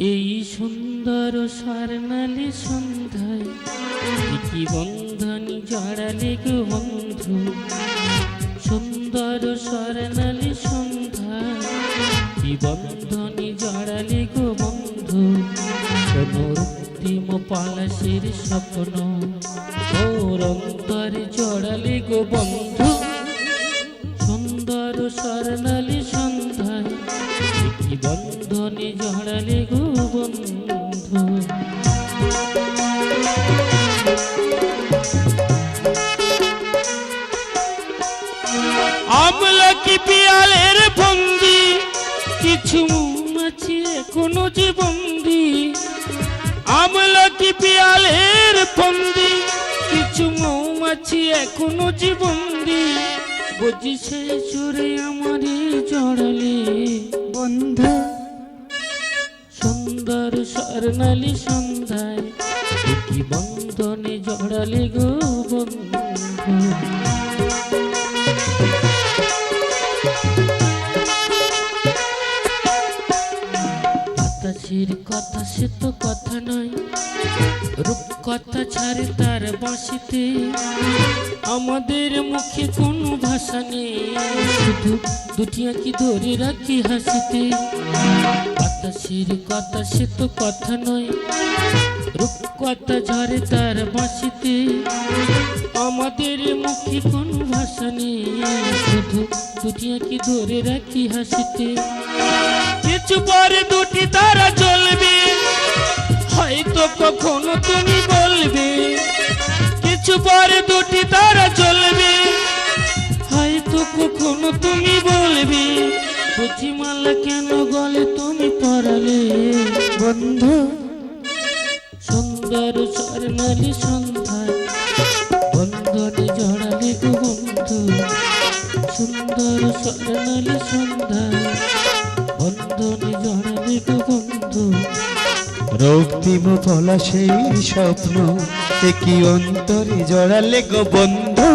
এই সুন্দর স্বর্ণালী সন্ধ্যায় কি বন্ধনী জড়ালে গো বন্ধু। সুন্দর স্বর্ণালী সন্ধ্যায় কি বন্ধনী জড়ালে গো বন্ধু। রক্তিম পালাসের স্বপ্ন ওর অন্তরে জড়ালে গো বন্ধু। সুন্দর স্বর্ণালী সন্ধ্যায় কি বন্ধনে জড়ালে গো বন্ধু। আমলকি পিয়ালের বন্দি কিছু যে বন্দি। আমলকি পিয়ালের বন্দি কিছু মৌমাছি এখনও যে বন্দি। বুঝি সে সুরে আমারই জড়ালে। বন্ধু, সুন্দর স্বর্ণালী সন্ধ্যায় কি বন্ধনে জড়ালে গো বন্ধু। কথা সে তো কথা নয়। রূপ কথা ছাড়ে তার বাঁশিতে আমাদের মুখে কোনো ভাষা নেই। শুধু দুটি আঁকি ধরে রাখি হাসিতে। বাতাসের কথা সে তো কথা নয়। রূপ কথা ঝরে তার বাঁশিতে আমাদের মুখে কোনো ভাষা নেই। শুধু দুটি আঁকি ধরে রাখি হাসিতে। কিছু পরে দুটি তারা জ্বলবে দুটি তারা জ্বলবে হয়তো কখনো তুমি বলবে? বুঝিমালা কেন গলে তুমি পড়ালে? বন্ধু, সুন্দর স্বর্ণালী সন্ধ্যায় বন্ধনে জড়ালে গো বন্ধু, সুন্দর স্বর্ণালী সন্ধ্যায় বন্ধনে জড়ালে গো বন্ধু। রক্তিম ফলা সেই স্বপ্ন। এ কি অন্তরে জড়ালে গো বন্ধু?